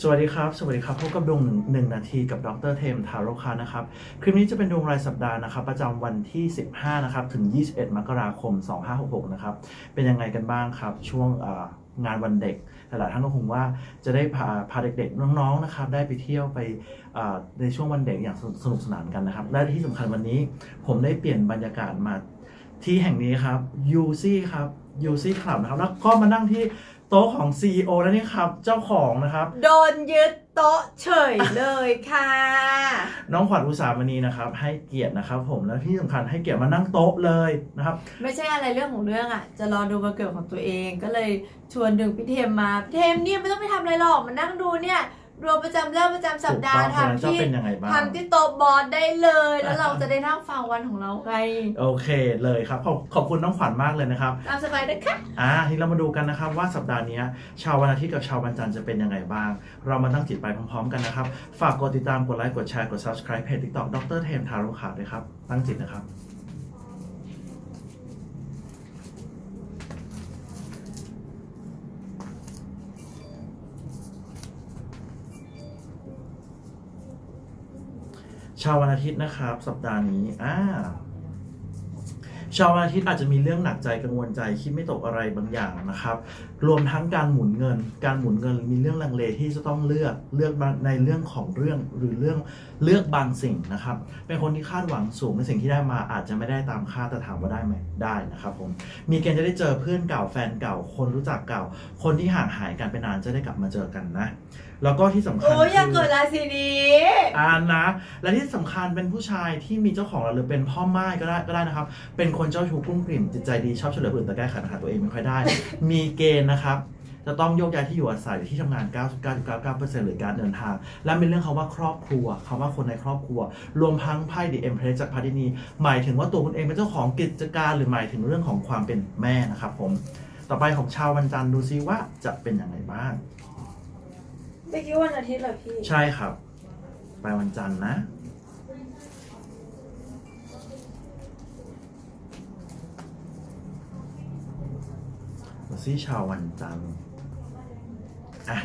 สวัสดีครับ สวัสดีครับ พบกับดวงหนึ่งหนึ่งนาทีกับดรเทมทาโรคานะครับ คลิปนี้จะเป็นดวงรายสัปดาห์นะครับ ประจำวันที่ 15 นะครับ ถึง 21 มกราคม 2566 นะครับ เป็นยังไงกันบ้างครับ ช่วงงานวันเด็ก หลายท่านก็คงว่าจะได้พาพาเด็กๆ น้องๆ นะครับ ได้ไปเที่ยวไปในช่วงวันเด็กอย่างสนุกสนานกันนะครับ และที่สำคัญวันนี้ผมได้เปลี่ยนบรรยากาศมาที่แห่งนี้ครับยูซี่ครับยูซี่คลับนะครับ แล้วก็มานั่งที่ โต๊ะของ CEO แล้วนี่ครับ เจ้าของนะครับ โดนยึดโต๊ะเฉยเลยค่ะ น้องขวัญอุตสามณีนะครับ ให้เกียรตินะครับ ผมและที่สำคัญให้เกียรติมานั่งโต๊ะเลยนะครับ ไม่ใช่อะไรเรื่องของเรื่องอะ จะรอดูวันเกิดของตัวเองก็เลยชวนดึงพี่เทมมาพี่เทมเนี่ยไม่ต้องไปทำอะไรหรอกมานั่งดูเนี่ย รวมประจำเริ่มประจำสัปดาห์ถูกต้องทำที่ฉะนั้นจะเป็นยังไงบ้างทำที่โต๊ะบอสได้เลย แล้วเราจะได้นั่งฟังวันของเราไงโอเคเลยครับขอบขอบคุณน้องขวัญมากเลยนะครับตามสบายนะคะอ่าทีนี้เรามาดูกันนะครับว่าสัปดาห์นี้ชาววันอาทิตย์กับชาววันจันทร์จะเป็นยังไงบ้าง เรามาตั้งจิตไปพร้อมๆ กันนะครับ ฝากกดติดตามกดไลค์กดแชร์กด subscribe เพจ TikTok ดรเทมทารุขาด้วยครับตั้งจิตนะครับ ชาววันอาทิตย์นะครับ สัปดาห์นี้อ่าชาววันอาทิตย์อาจจะมีเรื่องหนักใจกังวลใจคิดไม่ตกอะไรบางอย่างนะครับ รวมทั้งการหมุนเงิน การหมุนเงินมีเรื่องลังเลที่จะต้องเลือกเลือกในเรื่องของเรื่องหรือเรื่องเลือกบางสิ่งนะครับ เป็นคนที่คาดหวังสูงในสิ่งที่ได้มาอาจจะไม่ได้ตามคาดแต่ถามว่าได้ไหมได้นะครับผมมีเกณฑ์จะได้เจอเพื่อนเก่าแฟนเก่า คนรู้จักเก่า คนที่ห่างหายกันไปนานจะได้กลับมาเจอกันนะ แล้วก็ที่สำคัญโอ้ยอยากคืเกิดราศีนี้ อ่านนะ และที่สำคัญเป็นผู้ชายที่มีเจ้าของแล้วหรือเป็นพ่อไม้ก็ได้ก็ได้นะครับ เป็นคนเจ้าชู้กลุ้มกลิ่มจิตใจดีชอบช่วยเหลือผู้อื่นแต่แก้ไขปัญหาตัวเองไม่ค่อยได้ มีเกณฑ์นะครับจะต้องโยกย้ายที่อยู่อาศัยหรือที่ทำงาน 99.99%หรือการเดินทาง และเป็นเรื่องคำว่าครอบครัวคำว่าคนในครอบครัว รวมทั้งไพ่ดีเอ็มเพรสจากพาดินี หมายถึงว่าตัวคุณเองเป็นเจ้าของกิจการ หรือหมายถึงเรื่องของความเป็นแม่นะครับผม ต่อไปของชาววันจันทร์ดูซิว่าจะเป็นอย่างไรบ้างเมื่อกี้วันอาทิตย์เหรอพี่ ใช่ครับ ไปวันจันทร์นะ ซี่ชาววันจันทร์ อะ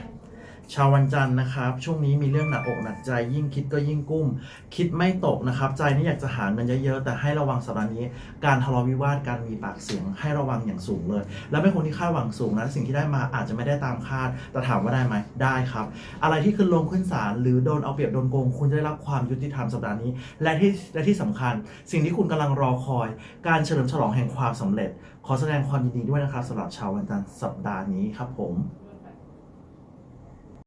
ชาววันจันทร์นะครับ ช่วงนี้มีเรื่องหนักอกหนักใจยิ่งคิดก็ยิ่งกุ้ม คิดไม่ตกนะครับ ใจนี่อยากจะหาเงินเยอะๆ แต่ให้ระวังสัปดาห์นี้ การทะเลาะวิวาทการมีปากเสียง ให้ระวังอย่างสูงเลย แล้วเป็นคนที่คาดหวังสูงนะสิ่งที่ได้มาอาจจะไม่ได้ตามคาด แต่ถามว่าได้ไหมได้ครับ อะไรที่ขึ้นลงขึ้นศาลหรือโดนเอาเปรียบโดนโกงคุณจะได้รับความยุติธรรมสัปดาห์นี้ และที่และที่สำคัญ สิ่งที่คุณกำลังรอคอย การเฉลิมฉลองแห่งความสำเร็จ ขอแสดงความยินดีด้วยนะครับสำหรับชาววันจันทร์สัปดาห์นี้ครับผม